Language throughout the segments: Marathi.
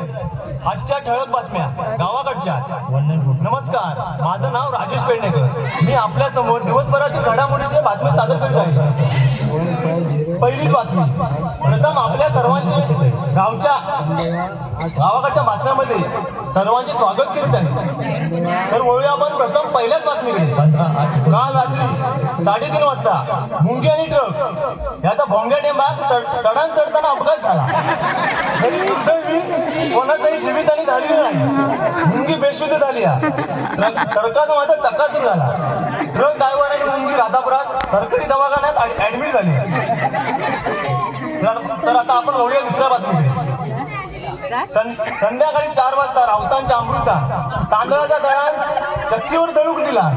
आहेत आजच्या ठळक बातम्या गावाकडच्या. नमस्कार माझं नाव राजेश पेडणेकर. मी आपल्यासमोर दिवसभरातील घडामोडीच्या बातमी सादर करीत आहे. पहिलीच बातमी प्रथम आपल्या सर्वांचे गावच्या गावाकडच्या बातम्यामध्ये सर्वांचे स्वागत करीत आहे. तर वळूया आपण प्रथम पहिल्याच बातमीकडे. काल रात्री साडेतीन वाजता मुंगी आणि ट्रक याचा भोंग्या डेंबा चढ- चढण चढताना अपघात झाला. तरी दुर्दैवी कोणाचाही जीवितहानी झालेली नाही. मुंगी बेशुद्ध झाली आहे. ट्रक- ट्रकाचा चक्काचूर झाला. ट्रक ड्रायव्हर आणि मुंगी राधापुरात सरकारी दवाखान्यात ऍडमिट झाली. तर- आता आपण वळूया दुसऱ्या बातमीकडे. सं- संध्याकाळी चार वाजता राऊतांच्या अमृता तांदळाचा दळण चक्कीवर दळूक दिला.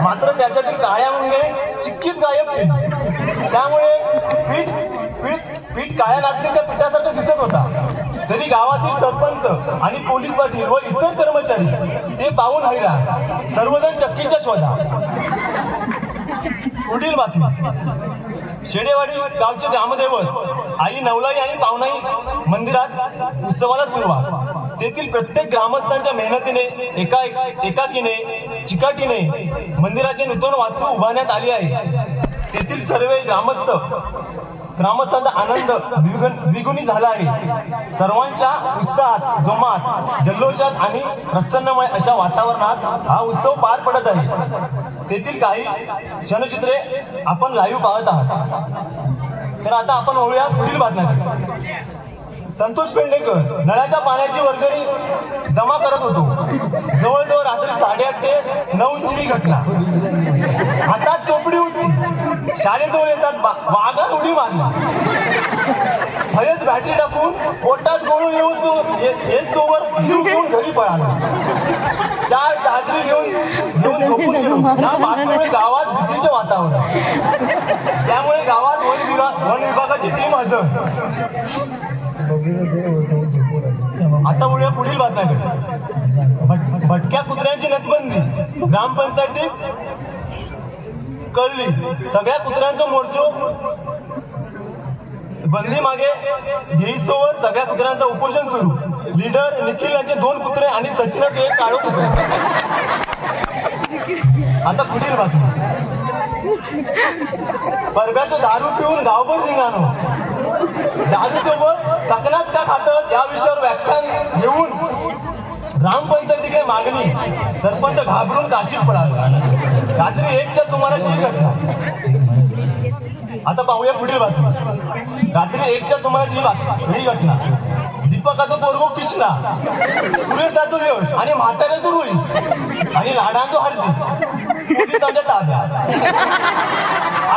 मात्र त्याच्यातील काळ्या मुंगे चिक्कीच गायब केली. त्यामुळे पीठ पीठ काळ्या नाचणीच्या पिठासारखं दिसत होता. तरी गावातील सरपंच आणि पोलीस पाटील व इतर कर्मचारी ते पाहून हैरा सर्वजण चक्कीच्या शोधा. पुढील बातमी. शेडेवाडी गावचे ग्रामदैवत आई नवलाई आणि पावनाई मंदिरात उत्सवाला सुरुवात. तेथील प्रत्येक ग्रामस्थांच्या मेहनतीने एका एकाकीने चिकाटीने मंदिराचे नूतन वास्तू उभारण्यात आली आहे. तेथील सर्व ग्रामस्थ ग्रामस्थांचा आनंद द्विगुण द्विगुणी झाला आहे. सर्वांच्या उत्साहात जोमात जल्लोषात आणि प्रसन्नमय अशा वातावरणात हा उत्सव पार पडत आहे. तेथील काही क्षणचित्रे आपण लाईव्ह पाहत आहात. तर आता आपण होऊया पुढील बातम्या संतोष पेंडेकर नळाच्या पाण्याची वर्गणी जमा करत होतो. जवळजवळ रात्री साडेआठ ते नऊची घटना. शाळेजवळ येतात बा- उडी मारली हयच बॅटरी टाकून पोटात गोळून येऊन तो ये- येत तोवर जीव घेऊन घरी पळाला. चार चादरी घेऊन घेऊन झोपून गेलो. या बातमीमुळे गावात भीतीचे वातावरण. त्यामुळे गावात वन विभाग वन विभागाची टीम हजर. आता वळूया पुढील बातम्याकडे भटक्या कुत्र्यांची नसबंदी. ग्रामपंचायतीत कळली. सगळ्या कुत्र्यांचा मोर्चो. बंदी मागे. घेईसोवर सगळ्या कुत्र्यांचं उपोषण सुरू. लीडर निखिल यांचे दोन कुत्रे आणि सचिनाचे एक काळो कुत्रे. आता पुढील बातमी. परब्याचं दारू पिऊन गावभर निघालो. दारू सोबत चकनात का खातात या विषयावर व्याख्यान घेऊन ग्रामपंचायतीकडे मागणी. सरपंच घाबरून काशीत पडाले रात्री एकच्या सुमाराची ही घटना. आता पाहूया पुढील बातमी. रात्री एकच्या सुमाराची ही बातमी. ही घटना. दीपकाचं पोरगो कृष्णा सुरेशाचो यश आणि म्हाताऱ्याचो रोहित आणि लाडांचो हरदी पोलिसांच्या ताब्यात.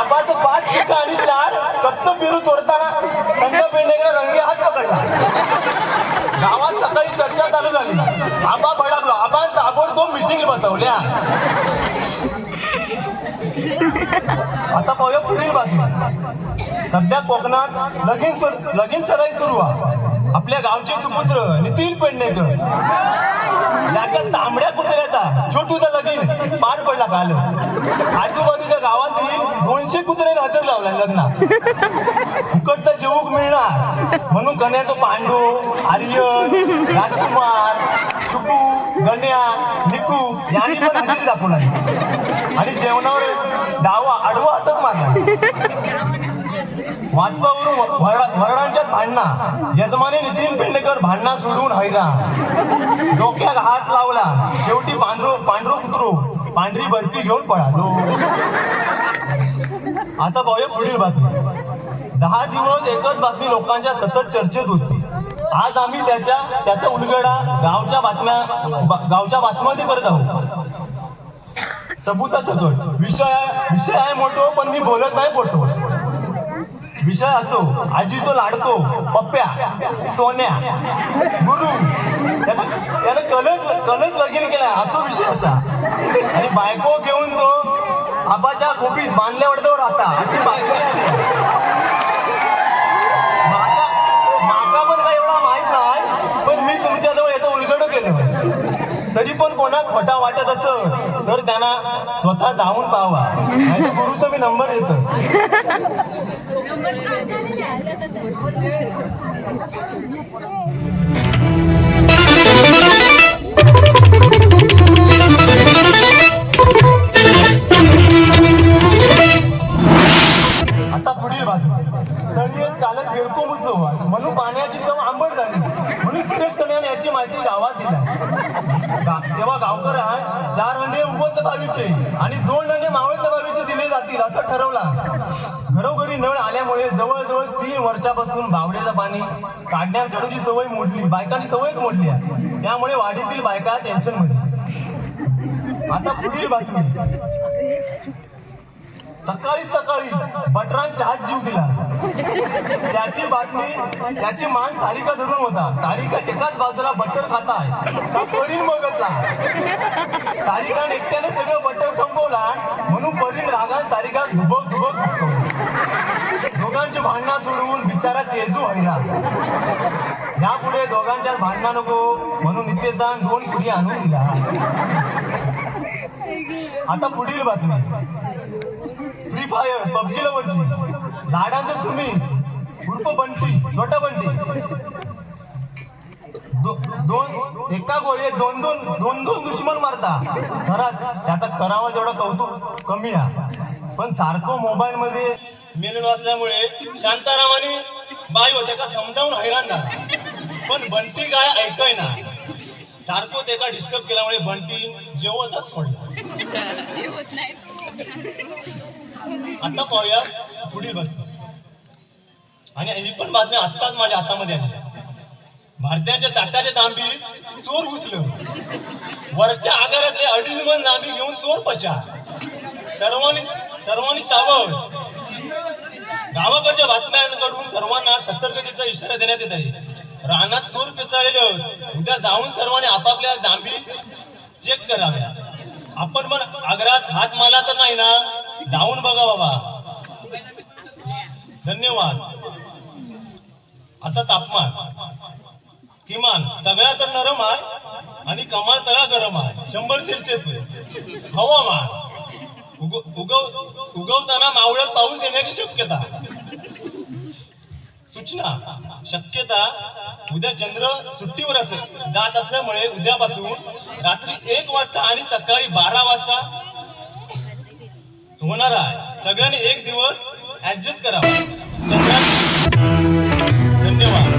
आबाचं पाच पिकं आणि चार कच्च पेरू चोरताना संघ पेंडेकर रंगे हात पकडला. गावात सकाळी चर्चा चालू झाली. आबा भडकलो आबा ताबडतोब मिटिंग बसवल्या. आता पाहूया पुढील बातमी. सध्या कोकणात लगीन सुर- लगीन सराई सुरू. आहे आपल्या गावचे सुपुत्र नितीन पेडणेकर. याच्या तांबड्या कुत्र्याचा छोटूचा लगीन पार पडला काल. आजूबाजूच्या गावातील दोनशे कुत्र्याने हजर लावला लग्न. फुकटचा जेवूक मिळणार. म्हणून गण्याचं पांडू आर्यन राजकुमार शुकू गण्या निकू यांनी पण हजेरी दाखवणार आणि जेवणावर डावा आडवा अटक मारला. वाजपावरून वरडा- भांडणा. यजमाने नितीन पेंडेकर भांडणा सोडून हैरा डोक्यात हात लावला. शेवटी पांढरू पांढरू कुत्रो. पांढरी बर्फी घेऊन पळालो. आता पाहूया पुढील बातमी. दहा दिवस एकच बातमी लोकांच्या सतत चर्चेत होती. आज आम्ही त्याच्या त्याचा उलगडा गावच्या बातम्या बा- गावच्या बातम्यामध्ये करत आहोत. सबुता सकट विषय विषय आहे मोठो पण मी बोलत नाही मोठो विषय असो आजीचो लाडतो पप्प्या सोन्या गुरु. त्यानं कलच कलच लगीन केलाय. असो विषय असा. आणि बायको घेऊन तो आबाच्या गोपीत बांधल्या वडदवर राहता. अशी बायको माका पण काय एवढा माहीत नाही पण मी तुमच्याजवळ तरी पण कोणा खोटा वाटत असं तर त्यांना स्वतः जाऊन पाहावा. गुरुचा मी नंबर येतो तेव्हा गावकर चार अंडे उगवत बावीचे आणि दोन अंडे मावळत बावीचे दिले जातील असं ठरवला. घरोघरी नळ आल्यामुळे जवळजवळ तीन वर्षापासून बावड्याचं पाणी काढण्याकडची सवय मोडली बायकांनी सवयच मोडली आहे. त्यामुळे वाडीतील बायका टेन्शनमध्ये. आता पुढील बातमी. सकाळी सकाळी बटरांच्या हात जीव दिला. त्याची बातमी त्याची मान सारिका धरून होता. सारिका एकाच बाजूला बटर खाता आहे तो परीन बघतला. सारिका एकट्याने सगळं बटर संपवला म्हणून परीन रागात सारिका धुबक धुबक दोघांची भांडणं सोडवून बिचारा तेजू हैरा यापुढे दोघांच्याच भांडणं नको म्हणून नितेशान दोन पुढे आणून दिला. आता पुढील बातमी. फ्री फायर पबजी लवरची लाडांचं तुम्ही ग्रुप बंटी छोटा बंटी. दोन एका गोळी दोन दोन दोन दोन दुश्मन मारता. खरंच त्याचा करावा जेवढा कौतुक कमी आहे. पण सारखं मोबाईल मध्ये मेलेलो असल्यामुळे शांतारामाने बाई होते का समजावून हैराण झाला. पण बंटी काय ऐकाय ना सारखं ते का डिस्टर्ब केल्यामुळे बंटी जेवतच सोडला. आता पाहूया पुढील बातमी. आणि ही पण बातमी आत्ताच माझ्या हातामध्ये आली. भारतीयांच्या ताटाच्या जांबीत चोर घुसलं. वरच्या आगारातले अडीच मन जांबी घेऊन चोर पशा सर्वांनी सर्वांनी सावध. गावाकडच्या बातम्यांकडून सर्वांना सतर्कतेचा इशारा देण्यात येत आहे. रानात चोर पिसळलेलं. उद्या जाऊन सर्वांनी आपापल्या जांबी चेक कराव्या आपण पण आग्रात हात मारला तर नाही ना? जाऊन बघा बाबा. धन्यवाद. आता तापमान. किमान. सगळ्या तर नरम आहे आणि कमाल सगळा गरम आहे. शंभर सेल्सिअस हवामान. उग उगव उगवताना मावळत पाऊस येण्याची शक्यता. सूचना. शक्यता उद्या चंद्र सुट्टीवर असेल. जात असल्यामुळे उद्यापासून रात्री एक वाजता आणि सकाळी बारा वाजता होणार आहे. सगळ्यांनी एक दिवस ऍडजस्ट करावा. धन्यवाद.